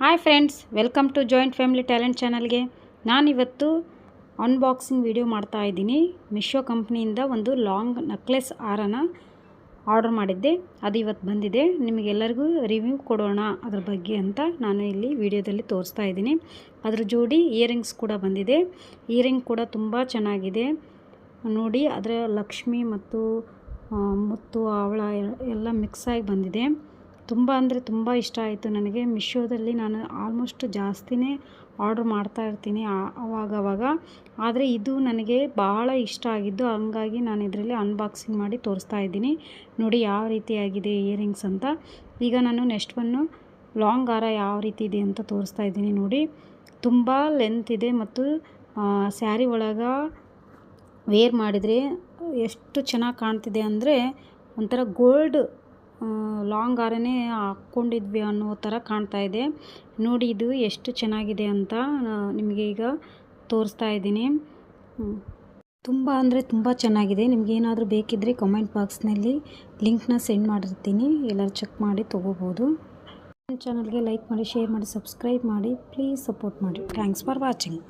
Hi friends welcome to joint family talent ಚಾನಲ್ಗೆ ನಾನಿವತ್ತು unboxing video ಮಾಡ್ತಾ ಇದ್ದೀನಿ. ಮಿಶೋ ಕಂಪ್ನಿಯಿಂದ ಒಂದು ಲಾಂಗ್ ನಕ್ಲೆಸ್ ಹಾರನ ಆರ್ಡರ್ ಮಾಡಿದ್ದೆ. ಅದು ಇವತ್ತು ಬಂದಿದೆ. ನಿಮಗೆಲ್ಲರಿಗೂ ರಿವ್ಯೂ ಕೊಡೋಣ ಅದ್ರ ಬಗ್ಗೆ ಅಂತ ನಾನು ಇಲ್ಲಿ ವಿಡಿಯೋದಲ್ಲಿ ತೋರಿಸ್ತಾ ಇದ್ದೀನಿ. ಅದ್ರ ಜೋಡಿ ಇಯರಿಂಗ್ಸ್ ಕೂಡ ಬಂದಿದೆ. ಇಯರಿಂಗ್ ಕೂಡ ತುಂಬ ಚೆನ್ನಾಗಿದೆ. ನೋಡಿ, ಅದರ ಲಕ್ಷ್ಮಿ ಮತ್ತು ಮುತ್ತು ಅವಳ ಎಲ್ಲ ಮಿಕ್ಸಾಗಿ ಬಂದಿದೆ. ತುಂಬ ಅಂದರೆ ತುಂಬ ಇಷ್ಟ ಆಯಿತು ನನಗೆ. ಮಿಶೋದಲ್ಲಿ ನಾನು ಆಲ್ಮೋಸ್ಟ್ ಜಾಸ್ತಿನೇ ಆರ್ಡ್ರ್ ಮಾಡ್ತಾ ಇರ್ತೀನಿ ಆ- ಅವಾಗವಾಗ. ಆದರೆ ಇದು ನನಗೆ ಬಹಳ ಇಷ್ಟ ಆಗಿದ್ದು, ಹಂಗಾಗಿ ನಾನು ಇದರಲ್ಲಿ ಅನ್ಬಾಕ್ಸಿಂಗ್ ಮಾಡಿ ತೋರಿಸ್ತಾ ಇದ್ದೀನಿ. ನೋಡಿ ಯಾವ ರೀತಿಯಾಗಿದೆ ಇಯರಿಂಗ್ಸ್ ಅಂತ. ಈಗ ನಾನು ನೆಕ್ಸ್ಟ್ ಒನ್ನು ಲಾಂಗ್ ಹಾರ ಯಾವ ರೀತಿ ಇದೆ ಅಂತ ತೋರಿಸ್ತಾ ಇದ್ದೀನಿ ನೋಡಿ. ತುಂಬ ಲೆಂತ್ ಇದೆ ಮತ್ತು ಸ್ಯಾರಿ ಒಳಗೆ ವೇರ್ ಮಾಡಿದರೆ ಎಷ್ಟು ಚೆನ್ನಾಗಿ ಕಾಣ್ತಿದೆ ಅಂದರೆ ಒಂಥರ ಗೋಲ್ಡ್ ಲಾಂಗ್ ಹಾರನೇ ಹಾಕ್ಕೊಂಡಿದ್ವಿ ಅನ್ನೋ ಥರ ಕಾಣ್ತಾ ಇದೆ. ನೋಡಿ ಇದು ಎಷ್ಟು ಚೆನ್ನಾಗಿದೆ ಅಂತ ನಿಮಗೆ ಈಗ ತೋರಿಸ್ತಾ ಇದ್ದೀನಿ. ತುಂಬ ಅಂದರೆ ತುಂಬ ಚೆನ್ನಾಗಿದೆ. ನಿಮ್ಗೆ ಏನಾದರೂ ಬೇಕಿದ್ದರೆ ಕಮೆಂಟ್ ಬಾಕ್ಸ್ನಲ್ಲಿ ಲಿಂಕ್ನ ಸೆಂಡ್ ಮಾಡಿರ್ತೀನಿ. ಎಲ್ಲರೂ ಚೆಕ್ ಮಾಡಿ ತೊಗೋಬೋದು. ನನ್ನ ಚಾನಲ್ಗೆ ಲೈಕ್ ಮಾಡಿ ಶೇರ್ ಮಾಡಿ ಸಬ್ಸ್ಕ್ರೈಬ್ ಮಾಡಿ. ಪ್ಲೀಸ್ ಸಪೋರ್ಟ್ ಮಾಡಿ. Thanks for watching